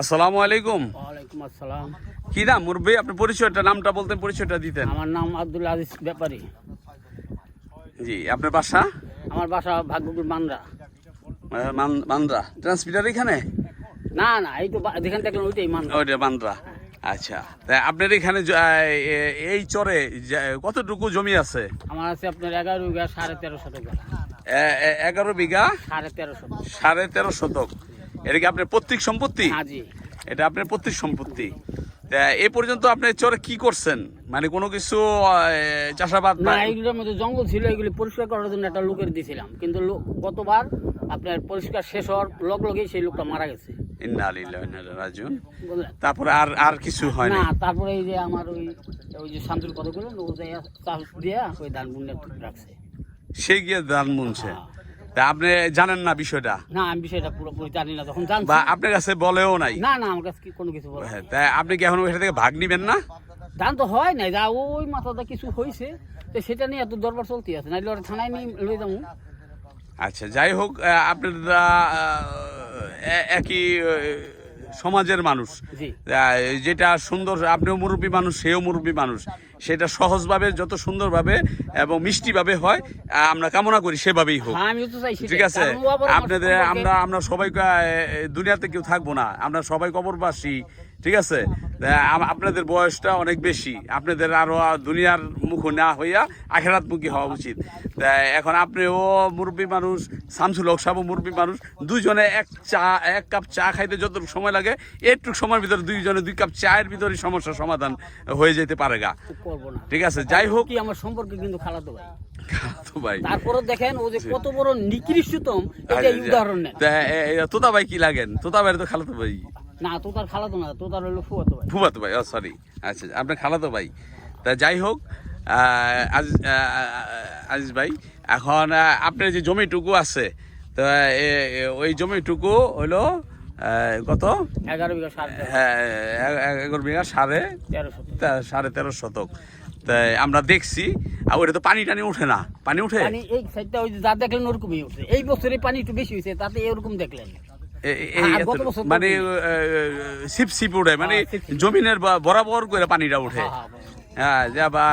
আসসালামু আলাইকুম। ওয়ালাইকুম আসসালাম। কি নাম মুরব্বী? আপনার পরিচয়টা নামটা বলতেন পরিচয়টা দিতেন। আমার নাম আব্দুল আজিজ ব্যাপারী। জি আপনার বাসা? আমার বাসা ভাগ্যপুর মান্দ্রা। আহ, মান- বান্দ্রা ট্রান্সমিটার এখানে? না না এই তো যেখানে দেখলেন ওইটাই মান্দ্রা। ওইটা বান্দ্রা আচ্ছা। আপনার এখানে এই চরে কতটুকু জমি আছে? আমার আছে আপনার এগারো বিঘা সাড়ে তেরো শতক এগারো বিঘা? সাড়ে তেরো শতক সাড়ে তেরো শতক। এটা কি আপনার পৈতৃক সম্পত্তি? হ্যাঁ এটা আপনার পৈতৃক সম্পত্তি। এ পর্যন্ত আপনি চরে কি করছেন? মানে কোনো কিছু চাষাবাদ না এইগুলোর মধ্যে জঙ্গল ছিল এগুলি পরিষ্কার করার জন্য একটা লোকের দিয়েছিলাম কিন্তু গতবার আপনার পরিষ্কার শেষ হওয়ার লগ লগেই সেই লোকটা মারা গেছে। তারপরে আর আর কিছু হয় না তারপরে এই যে আমার ওই ওই যে শান্তুর কথা বললেন ও যে চাষ দিয়া ওই ধান বুনে রাখছে সে গিয়ে দান মুনছে হ্যাঁ। তা আপনি জানেন না বিষয়টা? না আমি বিষয়টা পুরোপুরি জানি না তখন জানছি বা আপনার কাছে বলেও নাই? না না আমার কাছে কি কোনো কিছু বলে হ্যাঁ, তা আপনি কি এখন ওইটা থেকে ভাগ নিবেন না? দান তো হয় নাই যা ওই মাথাটা কিছু হয়েছে তো সেটা নিয়ে এত দরবার চলতে আছে নাইলে ওরা থানায় নিয়ে লই যাব। আচ্ছা যাই হোক আপনার একই সমাজের মানুষ। যেটা সুন্দর আপনিও মুরব্বী মানুষ সেও মুরব্বী মানুষ। সেটা সহজভাবে যত সুন্দরভাবে এবং মিষ্টিভাবে হয় আমরা কামনা করি সেভাবেই হোক। হ্যাঁ। ঠিক আছে? আপনাদের আমরা আমরা সবাই দুনিয়াতে কেউ থাকব না। আমরা সবাই কবরবাসী। ঠিক আছে? আপনাদের বয়সটা অনেক বেশি। আপনাদের আরও দুনিয়ার মুখ না হইয়া আখেরাত মুখী হওয়া উচিত। এখন আপনিও মুরব্বী মানুষ শামসুল হক সাহেব মুরব্বী মানুষ দুইজনে এক চা এক কাপ চা খাইতে যতটুকু সময় লাগে একটু সময়ের ভিতরে দুইজনে দুই কাপ চায়ের ভিতরে সমস্যার সমাধান হয়ে যেতে পারে গা। ঠিক আছে? যাই হোক। আমার সম্পর্কে কিন্তু খালাতো ভাই। তারপরে দেখেন ও যে কত বড় নিকৃষ্টতম এটা উদাহরণ তোতা ভাই কি লাগেন? তোতা ভাই তো খালাতো ভাই। না তো তার খালাতো না তো তার হলো ফুয়াতো ভাই। ফুফাতো ভাই ও সরি আচ্ছা আপনার খালাতো ভাই। তা যাই হোক আজ আজিজ ভাই এখন আপনার যে জমিটুকু আছে তো ওই জমিটুকু আহ, কত? এগারো বিঘা সাড়ে তেরো, হ্যাঁ এগারো বিঘা সাড়ে তেরো শতক। সাড়ে তেরো শতক। তাই আমরা দেখছি আর ওইটা তো পানি টানি উঠে না। পানি উঠে? এই সাইডটা ওই যে যা দেখলেন ওরকমই উঠছে। এই বছরে পানি একটু বেশি হয়েছে তাতে এরকম দেখলেন। তো মানে? সিপ সিপ উঠে মানে হ্যাঁ, সিপ। জমিনের বরাবর করে পানিটা উঠে হ্যাঁ, হ্যাঁ। হ্যাঁ যা বা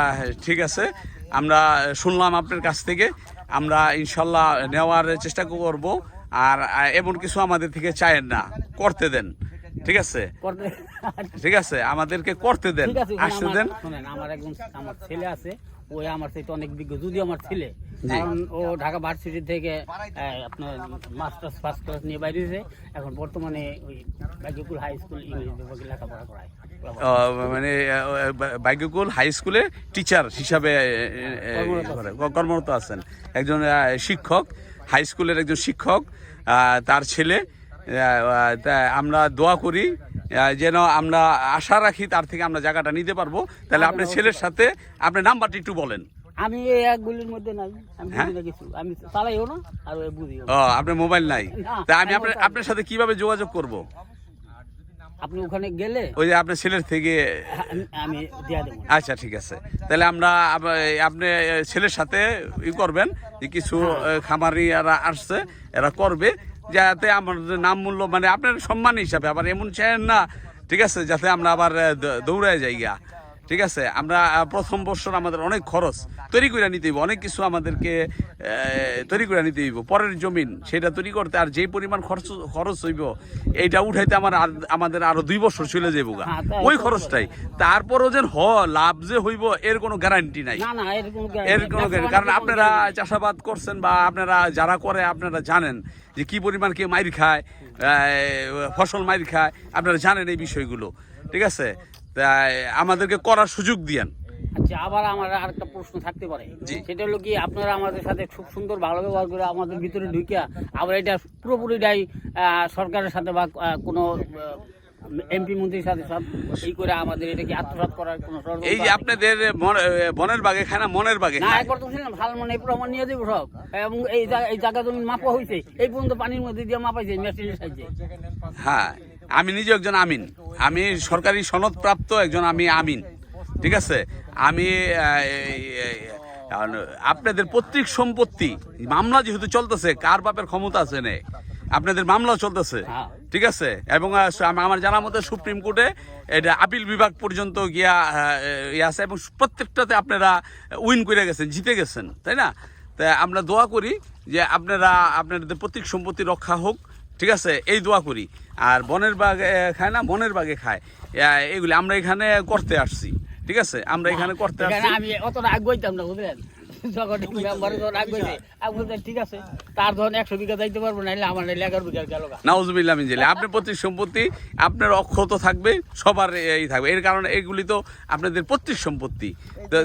ঠিক আছে আমরা শুনলাম আপনার কাছ থেকে আমরা ইনশাল্লাহ নেওয়ার চেষ্টা করব আর এমন কিছু আমাদের থেকে চায়েন না করতে দেন ঠিক আছে? ঠিক আছে আমাদেরকে করতে দেন। আসতে আমার- দেন। আমার একজন আমার ছেলে আছে ওই আমার থেকে অনেক বিজ্ঞ যদি আমার ছেলে। কারণ ও ঢাকা ভার্সিটি থেকে আপনার মাস্টার্স ফার্স্ট ক্লাস নিয়ে বাইরেছে এখন বর্তমানে ওই বাগিকুল হাই স্কুল ইংলিশ বিভাগে লেখাপড়া করায়। মানে বাইকুল হাই স্কুলে টিচার হিসাবে কর্মরত আছেন। একজন শিক্ষক হাই স্কুলের একজন শিক্ষক তার ছেলে আমরা দোয়া করি যেন আমরা আশা রাখি তার থেকে আমরা জায়গাটা নিতে পারব। তাহলে আপনার ছেলের সাথে আপনার নাম্বারটি একটু বলেন। আমি এই একগুলির মধ্যে নাই আমি হ্যাঁ? না কিছু আমি চালাইও না আর বুঝিও ও আপনার মোবাইল নাই। তা আমি আপনার আপনার সাথে কীভাবে যোগাযোগ করব? আপনি ওখানে গেলে ওই যে আপনার ছেলের থেকে আমি- আমি দেবো। আচ্ছা ঠিক আছে। তাহলে আমরা আপনি ছেলের সাথে ই করবেন যে কিছু খামারি এরা আসছে এরা করবে। যাতে আমার নাম মূল্য মানে আপনার সম্মান হিসাবে আবার এমন চাই না, ঠিক আছে? যাতে আমরা আবার দৌড়ায় যাই গিয়া। ঠিক আছে? আমরা প্রথম বছর আমাদের অনেক খরচ তৈরি করে নিতে হইব অনেক কিছু আমাদেরকে তৈরি করে নিতে হইব। পরের জমিন সেটা তৈরি করতে আর যেই পরিমাণ খরচ খরচ হইব এইটা উঠাইতে আমার আমাদের আরও দুই বছর চলে যাব গা। হ্যাঁ, ওই খরচটাই। তারপরও যে হ লাভ যে হইব এর কোনো গ্যারান্টি নাই। এর কোনো কারণ আপনারা চাষাবাদ করছেন বা আপনারা যারা করে আপনারা জানেন যে কি পরিমাণ কে মাইর খায় ফসল মাইর খায় আপনারা জানেন এই বিষয়গুলো। ঠিক আছে? তাই আমাদেরকে করার সুযোগ দিয়েন। আচ্ছা আবার আমার আরেকটা প্রশ্ন থাকতে পারে। সেটা হলো কি আপনারা আমাদের সাথে খুব সুন্দর ভালো ব্যবহার করে আমাদের ভিতরে ঢুকিয়া আবার এটা পুরোপুরিটাই সরকারের সাথে বা কোনো এমপি মন্ত্রীর সাথে সব এই করে আমাদের এটা কি আত্মসাৎ করার কোনো এই যে আপনাদের বনের বাগে খায় না মনের বাগে না একবার তো ছিলাম ভালো মানে প্রমাণ নিয়ে দেবো সব। এবং এই জায়গা এই জায়গা জমি মাপা হয়েছে এই পর্যন্ত পানির মধ্যে দিয়ে মাপাইছে মেশিনের সাহায্যে। হ্যাঁ। আমি নিজে একজন আমিন। আমি সরকারি সনদপ্রাপ্ত একজন আমি আমিন। ঠিক আছে? আমি আপনাদের পৈতৃক সম্পত্তি মামলা যেহেতু চলতেছে কার বাপের ক্ষমতা আছে নে আপনাদের মামলা চলতেছে। হ্যাঁ। ঠিক আছে? এবং আমার জানা মতে সুপ্রিম কোর্টে এটা আপিল বিভাগ পর্যন্ত গিয়া ইয়ে আছে এবং প্রত্যেকটাতে আপনারা উইন করে গেছেন জিতে গেছেন। তাই না? তা আমরা দোয়া করি যে আপনারা আপনাদের প্রত্যেক সম্পত্তি রক্ষা হোক। ঠিক আছে? এই দোয়া করি। আর বনের বাগে খায় না? বনের বাগে খায়। এগুলি আমরা এখানে করতে আসছি। ঠিক আছে? আমরা এখানে করতে আসছি। আমি অতটা না বুঝলেন? সম্পত্তি আপনার অক্ষত থাকবে সবার এই থাকবে। এর কারণে এগুলি তো আপনাদের প্রত্যেক সম্পত্তি। তো